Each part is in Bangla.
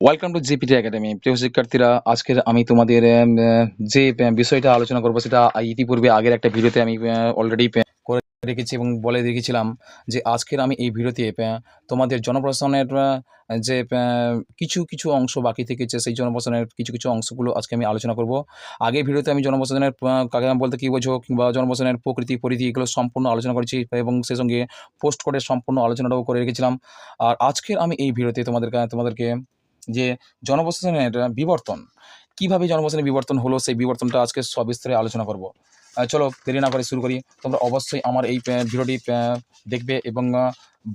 ওয়েলকাম টু জিপিটি একাডেমি প্রিয় শিক্ষার্থীরা, আজকের আমি তোমাদের যে বিষয়টা আলোচনা করব সেটা ইতিপূর্বে আগের একটা ভিডিওতে আমি অলরেডি করে রেখেছি এবং বলে রেখেছিলাম যে আজকের আমি এই ভিডিওতে তোমাদের জনপ্রশাসনের যে কিছু কিছু অংশ বাকি থেকেছে, সেই জনপ্রশাসনের কিছু কিছু অংশগুলো আজকে আমি আলোচনা করব। আগের ভিডিওতে আমি জনপ্রশাসনের কাকে বলতে কী বোঝো কিংবা জনপ্রশাসনের প্রকৃতি, পরিধি এগুলো সম্পূর্ণ আলোচনা করেছি এবং সেই সঙ্গে পোস্ট করে সম্পূর্ণ আলোচনাটাও করে রেখেছিলাম। আর আজকের আমি এই ভিডিওতে তোমাদের, তোমাদেরকে যে জনবসনের বিবর্তন। কীভাবে জনবসনের বিবর্তন হলো সেই বিবর্তনটা আজকে সবিস্তারে আলোচনা করব। চলো দেরি না করে শুরু করি। তোমরা অবশ্যই আমার এই ভিডিওটি দেখবে এবং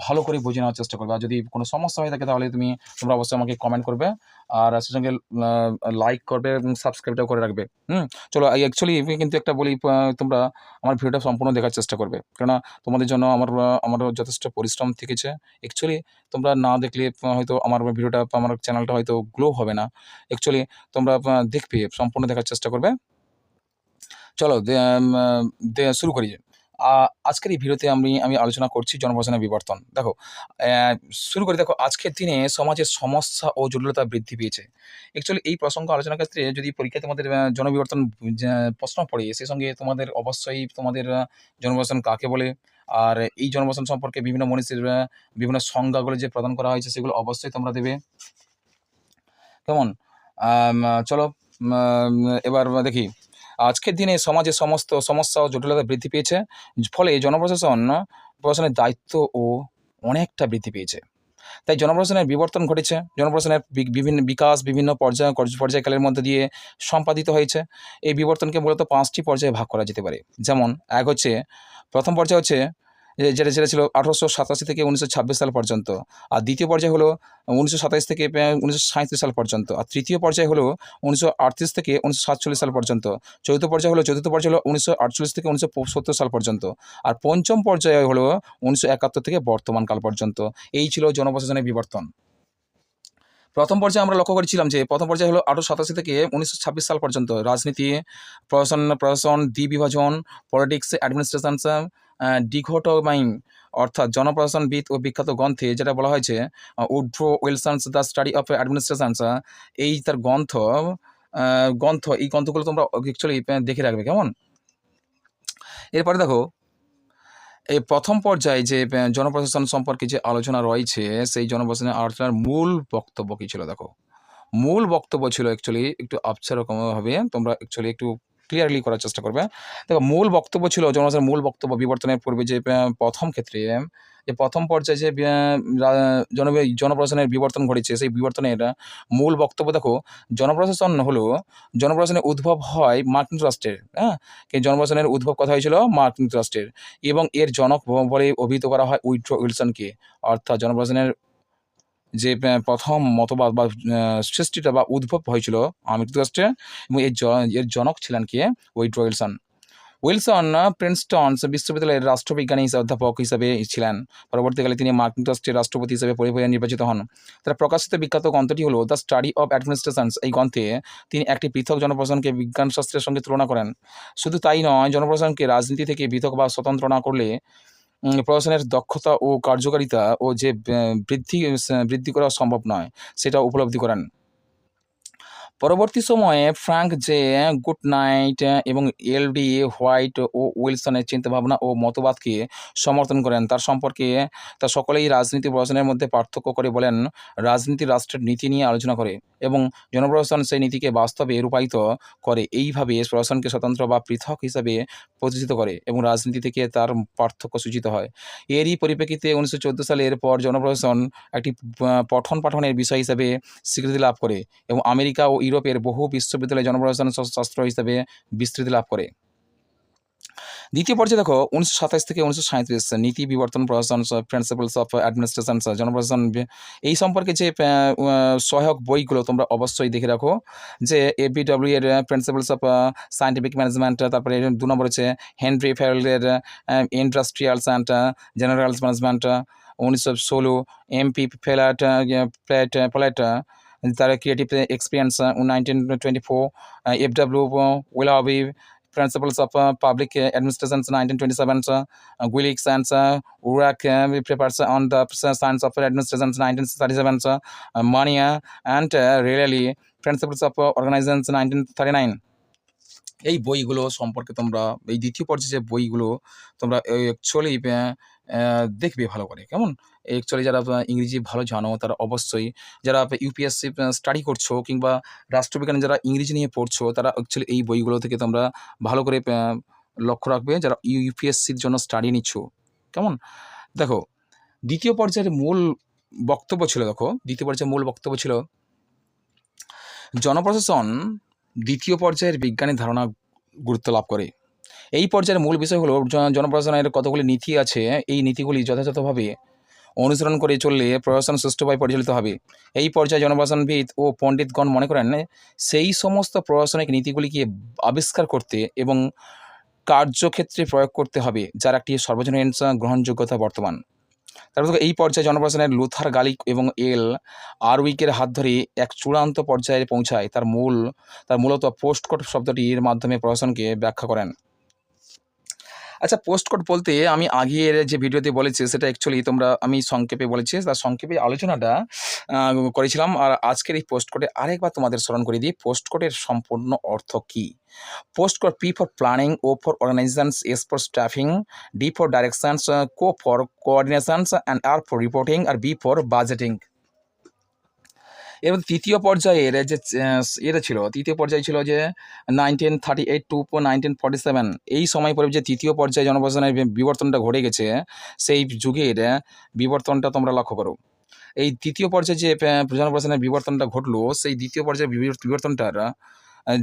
ভালো করে বুঝে নেওয়ার চেষ্টা করবে। আর যদি কোনো সমস্যা হয়ে থাকে, তাহলে তুমি, তোমরা অবশ্যই আমাকে কমেন্ট করবে আর সেই সঙ্গে লাইক করবে এবং সাবস্ক্রাইবটাও করে রাখবে। হুম, চলো অ্যাকচুয়ালি কিন্তু একটা বলি তোমরা আমার ভিডিওটা সম্পূর্ণ দেখার চেষ্টা করবে। কেননা তোমাদের জন্য আমার আমার যথেষ্ট পরিশ্রম থেকেছে। অ্যাকচুয়ালি তোমরা না দেখলে হয়তো আমার ভিডিওটা, আমার চ্যানেলটা হয়তো গ্লো হবে না। অ্যাকচুয়ালি তোমরা দেখবে, সম্পূর্ণ দেখার চেষ্টা করবে। চলো শুরু করি আজকের এই ভিডিওতে আমি আমি আলোচনা করছি জনপ্রশাসনের বিবর্তন। দেখো শুরু করি, দেখো, আজকের দিনে সমাজের সমস্যা ও জটিলতা বৃদ্ধি পেয়েছে। অ্যাকচুয়ালি এই প্রসঙ্গ আলোচনার ক্ষেত্রে যদি পরীক্ষায় তোমাদের জনবিবর্তন প্রশ্ন পড়ে, সে সঙ্গে তোমাদের অবশ্যই তোমাদের জনপ্রশাসন কাকে বলে? আর এই জনপ্রশাসন সম্পর্কে বিভিন্ন মনীষীর বিভিন্ন সংজ্ঞাগুলো যে প্রদান করা হয়েছে, সেগুলো অবশ্যই তোমরা দেবে। কেমন? চলো এবার দেখি। আজকের দিনে সমাজে সমস্ত সমস্যা ও জটিলতা বৃদ্ধি পেয়েছে, ফলে জনপ্রশাসন প্রশাসনের দায়িত্ব ও অনেকটা বৃদ্ধি পেয়েছে। তাই জনপ্রশাসনের বিবর্তন ঘটেছে, জনপ্রশাসনের বিভিন্ন বিকাশ, বিভিন্ন পর্যায় পর্যায়কালের মধ্যে দিয়ে সম্পাদিত হয়েছে। এই বিবর্তনকে মূলত পাঁচটি পর্যায়ে ভাগ করা যেতে পারে। যেমন, এক হচ্ছে, প্রথম পর্যায় হচ্ছে যেটা যেটা ছিল আঠারোশো সাতাশি থেকে উনিশশো ছাব্বিশ সাল পর্যন্ত। আর দ্বিতীয় পর্যায় হলো উনিশশো সাতাইশ থেকে উনিশশো সাঁত্রিশ সাল পর্যন্ত। আর তৃতীয় পর্যায় হলো উনিশশো আটত্রিশ থেকে উনিশশো সাতচল্লিশ সাল পর্যন্ত। চতুর্থ পর্যায় হলো, চতুর্থ পর্যায় হলো উনিশশো আটচল্লিশ থেকে উনিশশো সত্তর সাল পর্যন্ত। আর পঞ্চম পর্যায়ে হলো উনিশশো একাত্তর থেকে বর্তমান কাল পর্যন্ত। এই ছিল জনপ্রশাসনের বিবর্তন। প্রথম পর্যায়ে আমরা লক্ষ্য করেছিলাম যে, প্রথম পর্যায়ে হলো আঠারোশো সাতাশি থেকে উনিশশো ছাব্বিশ সাল পর্যন্ত। রাজনীতি, প্রশাসন প্রশাসন দ্বিবিভাজন পলিটিক্স অ্যাডমিনিস্ট্রেশন ডিঘোটোমাইন, অর্থাৎ জনপ্রশাসনবিদ ও বিখ্যাত গ্রন্থে যেটা বলা হয়েছে Woodrow Wilson's, the study of administrations এই তার গ্রন্থ গ্রন্থ, এই গ্রন্থগুলো তোমরা অ্যাকচুয়ালি দেখে রাখবে, কেমন? এরপরে দেখো, এই প্রথম পর্যায়ে যে জনপ্রশাসন সম্পর্কে যে আলোচনা রয়েছে, সেই জনপ্রশাসনের আলোচনার মূল বক্তব্য কী ছিল, দেখো? মূল বক্তব্য ছিল অ্যাকচুয়ালি একটু আবছা রকমভাবে তোমরা অ্যাকচুয়ালি একটু ক্লিয়ারলি করার চেষ্টা করবে। দেখো, মূল বক্তব্য ছিল জনপ্রশাসনের মূল বক্তব্য বিবর্তনের পূর্বে যে প্রথম ক্ষেত্রে, যে প্রথম পর্যায়ে যে জন, জনপ্রশাসনের বিবর্তন ঘটেছে, সেই বিবর্তনের মূল বক্তব্য দেখো, জনপ্রশাসন হলো, জনপ্রশাসনের উদ্ভব হয় মার্কিন রাষ্ট্রের হ্যাঁ? জনপ্রশাসনের উদ্ভব কথা হয়েছিল মার্কিন রাষ্ট্রের এবং এর জনক বলে অভিহিত করা হয় উইড্রো উইলসনকে, অর্থাৎ জনপ্রশাসনের যে প্রথম মতবাদ বা সৃষ্টিটা বা উদ্ভব হয়েছিল আমেরিকা এবং এর এর জনক ছিলেন কে? উইড্রো উইলসন উইলসন প্রিন্সটন বিশ্ববিদ্যালয়ের রাষ্ট্রবিজ্ঞানী হিসেবে অধ্যাপক হিসাবে ছিলেন। পরবর্তীকালে তিনি মার্কিন যুক্তরাষ্ট্রের রাষ্ট্রপতি হিসেবে পরিবারে নির্বাচিত হন। তার প্রকাশিত বিখ্যাত গ্রন্থটি হলো দ্য স্টাডি অফ অ্যাডমিনিস্ট্রেশনস এই গ্রন্থে তিনি একটি পৃথক জনপ্রশাসনকে বিজ্ঞান শাস্ত্রের সঙ্গে তুলনা করেন। শুধু তাই নয়, জনপ্রশাসনকে রাজনীতি থেকে পৃথক বা স্বতন্ত্র না করলে প্রশাসনের দক্ষতা ও কার্যকারিতা ও যে বৃদ্ধি বৃদ্ধি করা সম্ভব নয় সেটা উপলব্ধি করেন। পরবর্তী সময়ে ফ্রাঙ্ক জে, গুড নাইট এবং এল ডি, হোয়াইট ও উইলসনের চিন্তাভাবনা ও মতবাদকে সমর্থন করেন। তার সম্পর্কে তা সকলেই রাজনীতি প্রশাসনের মধ্যে পার্থক্য করে বলেন, রাজনীতি রাষ্ট্রের নীতি নিয়ে আলোচনা করে এবং জনপ্রশাসন সেই নীতিকে বাস্তবে রূপায়িত করে। এইভাবে প্রশাসনকে স্বতন্ত্র বা পৃথক হিসাবে প্রতিষ্ঠিত করে এবং রাজনীতি থেকে তার পার্থক্য সূচিত হয়। এরই পরিপ্রেক্ষিতে উনিশশো চোদ্দ সালের পর জনপ্রশাসন একটি পঠন পাঠনের বিষয় হিসাবে স্বীকৃতি লাভ করে এবং আমেরিকা ও ইউরোপের বহু বিশ্ববিদ্যালয়ে জনপ্রশাসন শাস্ত্র হিসাবে বিস্তৃতি লাভ করে। দ্বিতীয় পর্যায়ে দেখো, উনিশশো সাতাশ থেকে উনিশশো নীতি বিবর্তন প্রশাসন প্রিন্সিপালস অফ অ্যাডমিনিস্ট্রেশন জনপ্রশাসন এই সম্পর্কে যে সহায়ক বইগুলো তোমরা অবশ্যই দেখে রাখো। যে এবিডব্লিউ এর প্রিন্সিপালস অফ সায়েন্টিফিক ম্যানেজমেন্ট তারপরে দু নম্বর হচ্ছে হেনরি ফেরলের ইন্ডাস্ট্রিয়ালস অ্যান্ড জেনারেলস ম্যানেজমেন্ট উনিশশো ষোলো এমপি ফেলাট প্লেট প্লেট তার creative experience nineteen twenty four F W Willoughby Principles of uh, Public uh, Administration 1927, uh, uh, Willis and uh, Urak uh, prepares on the science of administration 1937, uh, uh, Mania and uh, really Principles of uh, Organization 1939. এই বইগুলো সম্পর্কে তোমরা এই দ্বিতীয় পর্যায়ে যে বইগুলো তোমরা অ্যাকচুয়ালি দেখবে ভালো করে। কেমন? অ্যাকচুয়ালি যারা ইংরেজি ভালো জানো, তারা অবশ্যই যারা ইউপিএসসি স্টাডি করছ কিংবা রাষ্ট্রবিজ্ঞানে যারা ইংরেজি নিয়ে পড়ছো, তারা অ্যাকচুয়ালি এই বইগুলো থেকে তোমরা ভালো করে লক্ষ্য রাখবে যারা ইউপিএসসির জন্য স্টাডি নিচ্ছ। কেমন? দেখো, দ্বিতীয় পর্যায়ের মূল বক্তব্য ছিল, দেখো, দ্বিতীয় পর্যায়ের মূল বক্তব্য ছিল, জনপ্রশাসন দ্বিতীয় পর্যায়ের বিজ্ঞানের ধারণা গুরুত্ব লাভ করে। এই পর্যায়ের মূল বিষয় হলো জন- জনপ্রশাসনের কতগুলি নীতি আছে, এই নীতিগুলি যথাযথভাবে অনুসরণ করে চললে প্রশাসন সুষ্ঠুভাবে পরিচালিত হবে। এই পর্যায়ে জনপ্রশাসনবিদ ও পণ্ডিতগণ মনে করেন, সেই সমস্ত প্রশাসনিক নীতিগুলিকে আবিষ্কার করতে এবং কার্যক্ষেত্রে প্রয়োগ করতে হবে, যার একটি সর্বজনীন গ্রহণযোগ্যতা বর্তমান। তারপর এই পর্যায়ে জনপ্রশাসনের লুথার, গালিক এবং এল আরউইকের হাত ধরে এক চূড়ান্ত পর্যায়ে পৌঁছায়। তার মূল, তার মূলত পোস্টকোড শব্দটির মাধ্যমে প্রশাসনকে ব্যাখ্যা করেন। আচ্ছা পোস্ট কোড বলতে আমি আগের যে ভিডিওতে বলেছি, সেটা অ্যাকচুয়ালি তোমরা আমি সংক্ষেপে বলেছি। তার সংক্ষেপে আলোচনাটা করেছিলাম। আর আজকের এই পোস্ট কোডে আরেকবার তোমাদের স্মরণ করে দিই পোস্ট কোডের সম্পূর্ণ অর্থ কী? Postcode P for planning O for organisations S for staffing D for directions co for coordinations and R for reporting R B for budgeting এর তৃতীয় পর্যায়ের যে এটা ছিল তৃতীয় পর্যায়ে ছিল যে nineteen thirty eight to nineteen forty seven এই সময় পরে যে তৃতীয় পর্যায়ে জনপ্রশাসনের বিবর্তনটা ঘটে গেছে সেই যুগের বিবর্তনটা তোমরা লক্ষ্য করো। এই তৃতীয় পর্যায়ে যে আহ, জনপ্রশাসনের বিবর্তনটা ঘটলো সেই দ্বিতীয় পর্যায়ের বিবর- বিবর্তনটার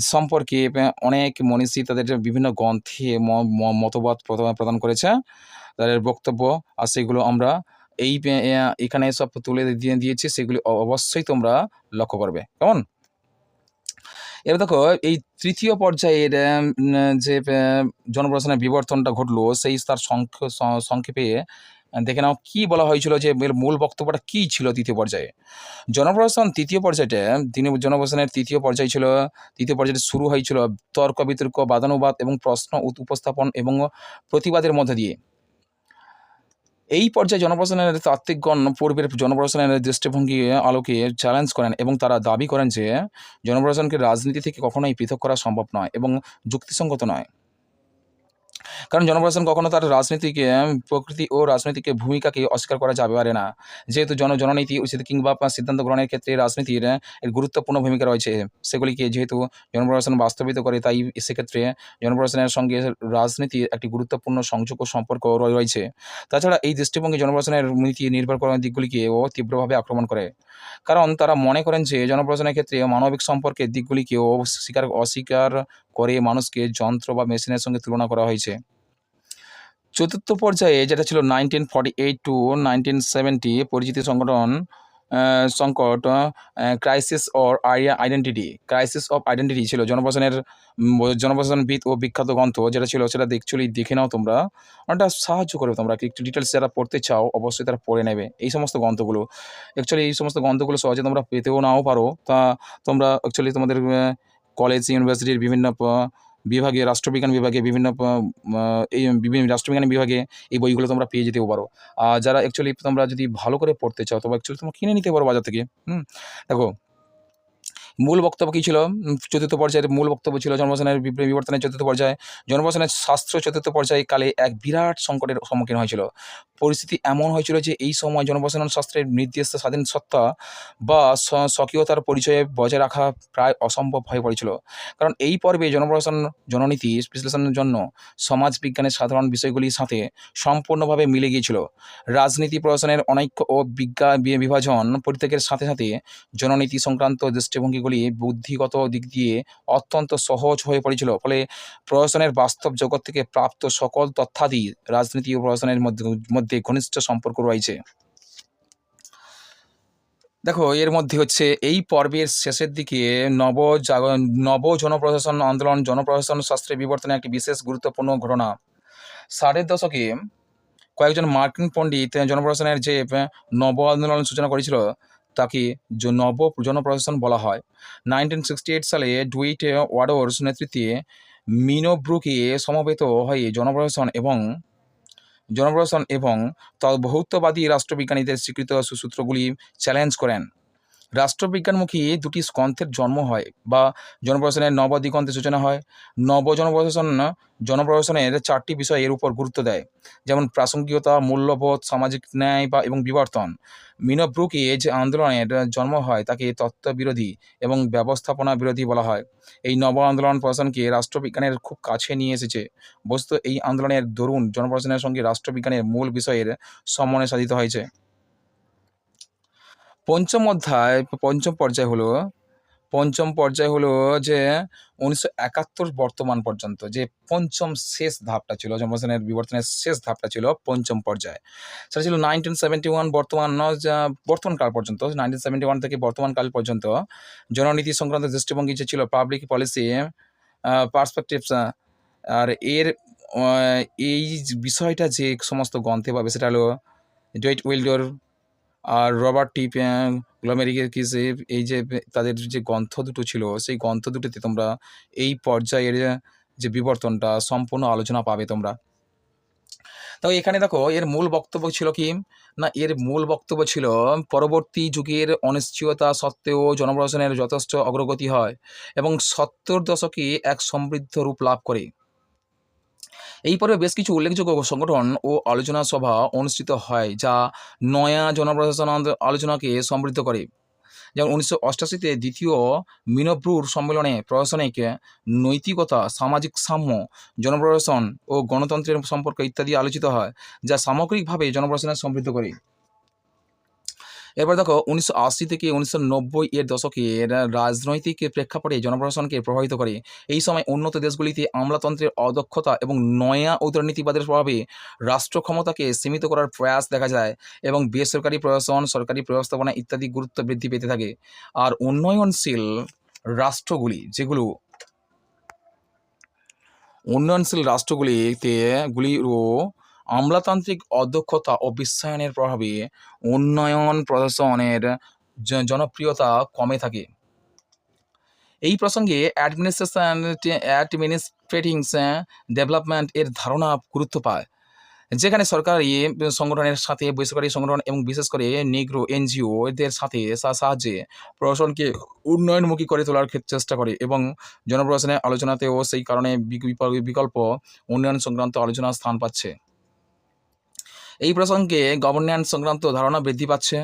সম্পর্কে অনেক মনীষী তাদের বিভিন্ন গ্রন্থে মতবাদ প্রদান করেছে। তাদের বক্তব্য আর সেগুলো আমরা এই এখানে সব তুলে দিয়ে দিয়েছি, সেগুলি অবশ্যই তোমরা লক্ষ্য করবে। কেমন? এবার দেখো, এই তৃতীয় পর্যায়ের যে জনপ্রশাসনের বিবর্তনটা ঘটলো, সেই তার সংক্ষ- সংক্ষেপে দেখে নাও, কি বলা হয়েছিল যে, এর মূল বক্তব্যটা কী ছিল তৃতীয় পর্যায়ে? জনপ্রশাসন তৃতীয় পর্যায়টা, তিনি জনপ্রশাসনের তৃতীয় পর্যায় ছিল, তৃতীয় পর্যায়ে শুরু হয়েছিল তর্ক বিতর্ক বাদানুবাদ এবং প্রশ্ন উপস্থাপন এবং প্রতিবাদের মধ্যে দিয়ে। এই পর্যায়ে জনপ্রশাসনের তাত্ত্বিকগণ পূর্বের জনপ্রশাসনের দৃষ্টিভঙ্গি আলোকে চ্যালেঞ্জ করেন এবং তারা দাবি করেন যে জনপ্রশাসনকে রাজনীতি থেকে কখনোই পৃথক করা সম্ভব নয় এবং যুক্তিসঙ্গত নয়। কারণ জনপ্রশাসন কখনো তার রাজনীতিকে প্রকৃতি ও রাজনৈতিক ভূমিকাকে অস্বীকার করা যাবে পারে না। যেহেতু জন, জননীতি উচিত কিংবা সিদ্ধান্ত গ্রহণের ক্ষেত্রে রাজনীতির গুরুত্বপূর্ণ ভূমিকা রয়েছে। সেগুলিকে যেহেতু জনপ্রশাসন বাস্তবিত করে, তাই সেক্ষেত্রে জনপ্রশাসনের সঙ্গে রাজনীতির একটি গুরুত্বপূর্ণ সংযোগ ও সম্পর্ক রয়ে- রয়েছে। তাছাড়া এই দৃষ্টিভঙ্গি জনপ্রশাসনের নীতি নির্ভর করার দিকগুলিকেও তীব্রভাবে আক্রমণ করে। কারণ তারা মনে করেন যে, জনপ্রশাসনের ক্ষেত্রে মানবিক সম্পর্কের দিকগুলিকেও স্বীকার, অস্বীকার করে মানুষকে যন্ত্র বা মেশিনের সঙ্গে তুলনা করা হয়েছে। চতুর্থ পর্যায়ে যেটা ছিল nineteen forty eight to nineteen seventy পরিচিতি সংগঠন সংকট crisis or idea identity crisis of identity ছিল। জনপ্রশাসনের জনপ্রশাসনবিদ ও বিখ্যাত গ্রন্থ যেটা ছিল সেটা অ্যাকচুয়ালি দেখে নাও তোমরা। অনেকটা সাহায্য করবে তোমরা, একটু ডিটেলস যারা পড়তে চাও অবশ্যই তারা পড়ে নেবে এই সমস্ত গ্রন্থগুলো। অ্যাকচুয়ালি এই সমস্ত গ্রন্থগুলো সহজে তোমরা পেতেও নাও পারো। তা তোমরা অ্যাকচুয়ালি তোমাদের কলেজ ইউনিভার্সিটির বিভিন্ন বিভাগে, রাষ্ট্রবিজ্ঞান বিভাগে, বিভিন্ন এই বিভিন্ন রাষ্ট্রবিজ্ঞান বিভাগে এই বইগুলো তোমরা পেয়ে যেতেও পারো। আর যারা অ্যাকচুয়ালি তোমরা যদি ভালো করে পড়তে চাও তবে অ্যাকচুয়ালি তোমরা কিনে নিতে পারো বাজার থেকে। হুম, দেখো মূল বক্তব্য কী ছিল? চতুর্থ পর্যায়ের মূল বক্তব্য ছিল জনপ্রশাসনের বিবর্তনের চতুর্থ পর্যায়ে। জনপ্রশাসনের শাস্ত্র চতুর্থ পর্যায়ে কালে এক বিরাট সংকটের সম্মুখীন হয়েছিল। পরিস্থিতি এমন হয়েছিল যে, এই সময় জনপ্রশাসন শাস্ত্রের নির্দিষ্ট স্বাধীন সত্তা বা স্বকীয়তার পরিচয়ে বজায় রাখা প্রায় অসম্ভব হয়ে পড়েছিল। কারণ এই পর্বে জনপ্রশাসন জননীতি বিশ্লেষণের জন্য সমাজ বিজ্ঞানের সাধারণ বিষয়গুলির সাথে সম্পূর্ণভাবে মিলে গিয়েছিল। রাজনীতি প্রশাসনের অনৈক্য ও বিজ্ঞা, বি- বিভাজন পরিত্যাগের সাথে সাথে জননীতি সংক্রান্ত দৃষ্টিভঙ্গিগুলি বুদ্ধিগত দিক দিয়ে অত্যন্ত সহজ হয়ে পড়েছিল। ফলে প্রশাসনের বাস্তব জগৎ থেকে প্রাপ্ত সকল তথ্যাদি রাজনীতি ও প্রশাসনের মধ্যে ঘনিষ্ঠ সম্পর্ক রয়েছে। দেখো, এর মধ্যে হচ্ছে, এই পর্বের শেষের দিকে নব নব জনপ্রশাসন আন্দোলন, জনপ্রশাসন শাস্ত্রের বিবর্তনে একটি বিশেষ গুরুত্বপূর্ণ ঘটনা। ষাটের দশকে কয়েকজন মার্কিন পণ্ডিত জনপ্রশাসনের যে নব আন্দোলন সূচনা করেছিল তাকে নব জনপ্রশাসন বলা হয়। নাইনটিন সিক্সটি এইট সালে ডুইট ওয়াডোর্স নেতৃত্বে মিনোব্রুকে সমবেত হয়ে জনপ্রশাসন এবং জনপ্রশাসন এবং বহুত্ববাদী রাষ্ট্রবিজ্ঞানীদের স্বীকৃত সুসূত্রগুলি চ্যালেঞ্জ করেন। রাষ্ট্রবিজ্ঞানমুখী দুটি স্কন্থের জন্ম হয় বা জনপ্রশাসনের নবদিগন্তের সূচনা হয়। নব জনপ্রশাসন জনপ্রশাসনের চারটি বিষয় এর উপর গুরুত্ব দেয়, যেমন প্রাসঙ্গিকতা, মূল্যবোধ, সামাজিক ন্যায় বা এবং বিবর্তন। মিনব্রুকে যে আন্দোলনের জন্ম হয় তাকে তত্ত্ব বিরোধী এবং ব্যবস্থাপনা বিরোধী বলা হয়। এই নব আন্দোলন প্রশাসনকে রাষ্ট্রবিজ্ঞানের খুব কাছে নিয়ে এসেছে। বস্তু এই আন্দোলনের দরুন জনপ্রশাসনের সঙ্গে রাষ্ট্রবিজ্ঞানের মূল বিষয়ের সমন্বয় সাধিত হয়েছে। পঞ্চম অধ্যায়, পঞ্চম পর্যায় হলো, পঞ্চম পর্যায় হলো যে উনিশশো একাত্তর বর্তমান পর্যন্ত যে পঞ্চম শেষ ধাপটা ছিল জনপ্রশাসনের বিবর্তনের শেষ ধাপটা ছিল পঞ্চম পর্যায়। সেটা ছিল নাইনটিন সেভেন্টি ওয়ান বর্তমান ন- যা- বর্তমান কাল পর্যন্ত নাইনটিন সেভেন্টি ওয়ান থেকে বর্তমান কাল পর্যন্ত জননীতি সংক্রান্ত দৃষ্টিভঙ্গি যে ছিল পাবলিক পলিসি পার্সপেক্টিভস আর এর এই বিষয়টা যে সমস্ত গ্রন্থে পাবে সেটা হলো ডুয়েট উইল্ডোর আর রবার টি গ্লোমেরিকের কিসে এই যে তাদের যে গ্রন্থ দুটো ছিল, সেই গ্রন্থ দুটোতে তোমরা এই পর্যায়ের যে বিবর্তনটা সম্পূর্ণ আলোচনা পাবে তোমরা। তো এখানে দেখো, এর মূল বক্তব্য ছিল কি? না, এর মূল বক্তব্য ছিল, পরবর্তী যুগের অনিশ্চয়তা সত্ত্বেও জনপ্রশাসনের যথেষ্ট অগ্রগতি হয় এবং সত্তর দশকে এক সমৃদ্ধ রূপ লাভ করে। এই পর্বে বেশ কিছু উল্লেখযোগ্য সংগঠন ও আলোচনা সভা অনুষ্ঠিত হয়, যা নয়া জনপ্রশাসন আলোচনাকে সমৃদ্ধ করে। যেমন উনিশশো অষ্টাশিতে দ্বিতীয় মিনব্রুর সম্মেলনে প্রশাসনিক নৈতিকতা, সামাজিক সাম্য, জনপ্রশাসন ও গণতন্ত্রের সম্পর্ক ইত্যাদি আলোচিত হয়, যা সামগ্রিকভাবে জনপ্রশাসনের সমৃদ্ধ করে। এবার দেখো উনিশশো আশি থেকে উনিশশো নব্বই এর দশকের রাজনৈতিক প্রেক্ষাপটে জনপ্রশাসনকে প্রভাবিত করে। এই সময় উন্নত দেশগুলিতে আমলাতন্ত্রের অদক্ষতা এবং নয়া উদারনীতিবাদের প্রভাবে রাষ্ট্র ক্ষমতাকে সীমিত করার প্রয়াস দেখা যায় এবং বেসরকারি প্রশাসন, সরকারি ব্যবস্থাপনা ইত্যাদি গুরুত্ব বৃদ্ধি পেতে থাকে। আর উন্নয়নশীল রাষ্ট্রগুলি যেগুলো উন্নয়নশীল রাষ্ট্রগুলিতে গুলিরও আমলাতান্ত্রিক অদক্ষতা ও বিশ্বায়নের প্রভাবে উন্নয়ন প্রশাসনের জনপ্রিয়তা কমে থাকে। এই প্রসঙ্গে অ্যাডমিনিস্ট্রেশন অ্যাডমিনিস্ট্রেটিং ডেভেলপমেন্ট এর ধারণা গুরুত্ব পায়, যেখানে সরকারি সংগঠনের সাথে বেসরকারি সংগঠন এবং বিশেষ করে নিগ্রো এনজিও এদের সাথে সাহায্যে প্রশাসনকে উন্নয়নমুখী করে তোলার চেষ্টা করে এবং জনপ্রশাসনের আলোচনাতেও সেই কারণে বিকল্প উন্নয়ন সংক্রান্ত আলোচনা স্থান পাচ্ছে। এই প্রসঙ্গে গভর্নেন্স সংক্রান্ত ধারণা বৃদ্ধি পাচ্ছে।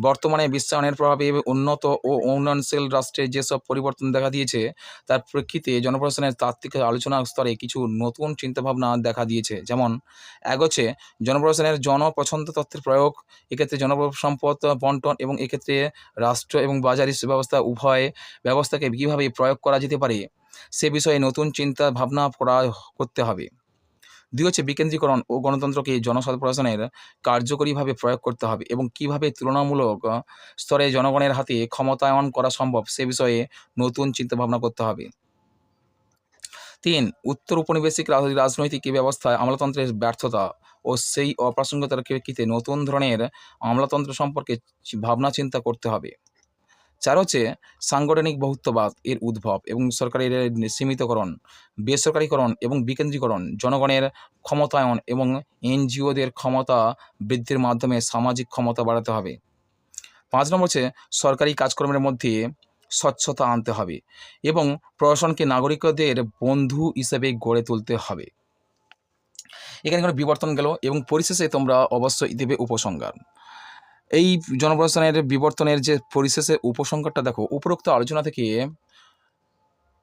বর্তমানে বিশ্বায়নের প্রভাবে উন্নত ও উন্নয়নশীল রাষ্ট্রে যেসব পরিবর্তন দেখা দিয়েছে, তার প্রেক্ষিতে জনপ্রশাসনের তাত্ত্বিক আলোচনা স্তরে কিছু নতুন চিন্তাভাবনা দেখা দিয়েছে। যেমন, এক হচ্ছে জনপ্রশাসনের জনপছন্দ তত্ত্বের প্রয়োগ, এক্ষেত্রে জনসম্পদ বন্টন এবং এক্ষেত্রে রাষ্ট্র এবং বাজারি ব্যবস্থা উভয় ব্যবস্থাকে কীভাবে প্রয়োগ করা যেতে পারে। সে বিষয়ে নতুন চিন্তা ভাবনা করা করতে হবে। দুই হচ্ছে বিকেন্দ্রীকরণ ও গণতন্ত্রকে জনপ্রশাসনের কার্যকরীভাবে প্রয়োগ করতে হবে এবং কীভাবে তুলনামূলক স্তরে জনগণের হাতে ক্ষমতায়ন করা সম্ভব সে বিষয়ে নতুন চিন্তাভাবনা করতে হবে। তিন, উত্তর উপনিবেশিক রাজ- রাজনৈতিক ব্যবস্থায় আমলাতন্ত্রের ব্যর্থতা ও সেই অপ্রাসঙ্গিকতার প্রেক্ষিতে নতুন ধরনের আমলাতন্ত্র সম্পর্কে ভাবনা চিন্তা করতে হবে। চার হচ্ছে সাংগঠনিক বহুত্ববাদ এর উদ্ভব এবং সরকারের সীমিতকরণ, বেসরকারীকরণ এবং বিকেন্দ্রীকরণ, জনগণের ক্ষমতায়ন এবং এনজিওদের ক্ষমতা বৃদ্ধির মাধ্যমে সামাজিক ক্ষমতা বাড়াতে হবে। পাঁচ নম্বর হচ্ছে সরকারি কাজকর্মের মধ্যে স্বচ্ছতা আনতে হবে এবং প্রশাসনকে নাগরিকদের বন্ধু হিসেবে গড়ে তুলতে হবে। এখানে কোনো বিবর্তন গেল এবং পরিশেষে তোমরা অবশ্যই দেবে উপসংহার। এই জনপ্রশাসনের বিবর্তনের যে পরিশেষে উপসংহারটা দেখো, উপরোক্ত আলোচনা থেকে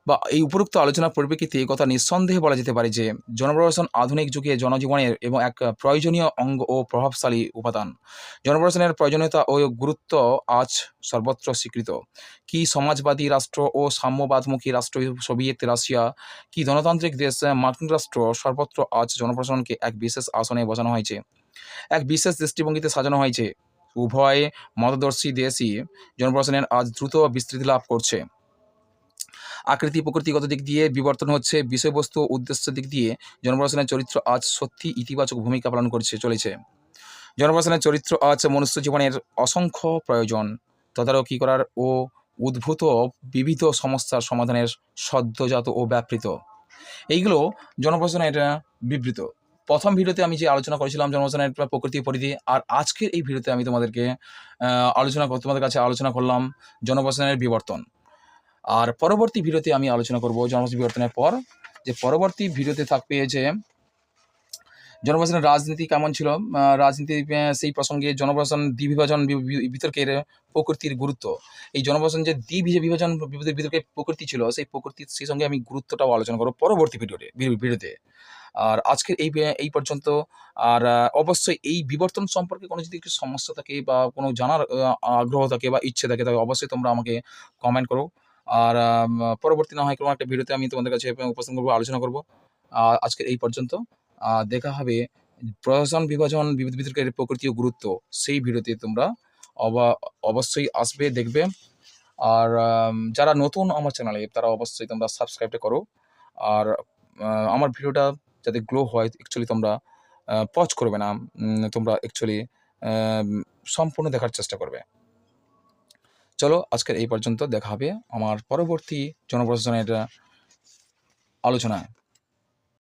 বা এই উপরোক্ত আলোচনার পরিপ্রেক্ষিতে কথা নিঃসন্দেহে বলা যেতে পারে যে, জনপ্রশাসন আধুনিক যুগে জনজীবনের এবং এক প্রয়োজনীয় অঙ্গ ও প্রভাবশালী উপাদান। জনপ্রশাসনের প্রয়োজনীয়তা ও গুরুত্ব আজ সর্বত্র স্বীকৃত। কি সমাজবাদী রাষ্ট্র ও সাম্যবাদমুখী রাষ্ট্র, সোভিয়েত রাশিয়া, কি গণতান্ত্রিক দেশ, মার্কিন রাষ্ট্র, সর্বত্র আজ জনপ্রশাসনকে এক বিশেষ আসনে বসানো হয়েছে। এক বিশেষ দৃষ্টিভঙ্গিতে সাজানো হয়েছে। উভয় মতদর্শী দেশই জনপ্রশাসনের আজ দ্রুত বিস্তৃতি লাভ করছে। আকৃতি প্রকৃতিগত দিক দিয়ে বিবর্তন হচ্ছে, বিষয়বস্তু উদ্দেশ্য দিক দিয়ে জনপ্রশাসনের চরিত্র আজ সত্যি ইতিবাচক ভূমিকা পালন করছে, চলেছে। জনপ্রশাসনের চরিত্র আজ মনুষ্য জীবনের অসংখ্য প্রয়োজন, তদারকি করার ও উদ্ভূত বিবিধ সমস্যার সমাধানের সদ্যজাত ও ব্যাপৃত। এইগুলো জনপ্রশাসনের বিবৃত। প্রথম ভিডিওতে আমি যে আলোচনা করেছিলাম জনপ্রশাসনের প্রকৃতি পরিধি, আর আজকের এই ভিডিওতে আমি তোমাদেরকে আলোচনা তোমাদের কাছে আলোচনা করলাম জনপ্রশাসনের বিবর্তন। আর পরবর্তী ভিডিওতে আমি আলোচনা করব জনপ্রশাসন বিবর্তনের পর, যে পরবর্তী ভিডিওতে থাকবে যে জনপ্রশাসনের রাজনীতি কেমন ছিল রাজনীতি সেই প্রসঙ্গে জনপ্রশাসন দ্বিবিভাজন বিতর্কের প্রকৃতির গুরুত্ব। এই জনপ্রশাসন যে দ্বি বিভাজন বি- বিতর্কের প্রকৃতি ছিল, সেই প্রকৃতির, সেই সঙ্গে আমি গুরুত্বটাও আলোচনা করব পরবর্তী ভিডিওতে ভিডিওতে। আর আজকের এই এই পর্যন্ত। আর অবশ্যই এই বিবর্তন সম্পর্কে কোনো যদি কিছু সমস্যা থাকে বা কোনো জানার আগ্রহ থাকে বা ইচ্ছে থাকে তবে অবশ্যই তোমরা আমাকে কমেন্ট করো। আর পরবর্তী না হয় কোনো একটা ভিডিওতে আমি তোমাদের কাছে উপস্থাপন করব, আলোচনা করব। আজকের এই পর্যন্ত দেখা হবে প্রশাসন বিভাজন বিবিধ বিতর্কের প্রকৃতি ও গুরুত্ব, সেই ভিডিওতে তোমরা অবা- অবশ্যই আসবে, দেখবে। আর যারা নতুন আমার চ্যানেলে তারা অবশ্যই তোমরা সাবস্ক্রাইবটা করো। আর আমার ভিডিওটা যাতে গ্লো হয় অ্যাকচুয়ালি তোমরা পজ করবে না তোমরা অ্যাকচুয়ালি সম্পূর্ণ দেখার চেষ্টা করবে। চলো, আজকের এই পর্যন্ত দেখা হবে আমার পরবর্তী জনপ্রশাসনের আলোচনায়।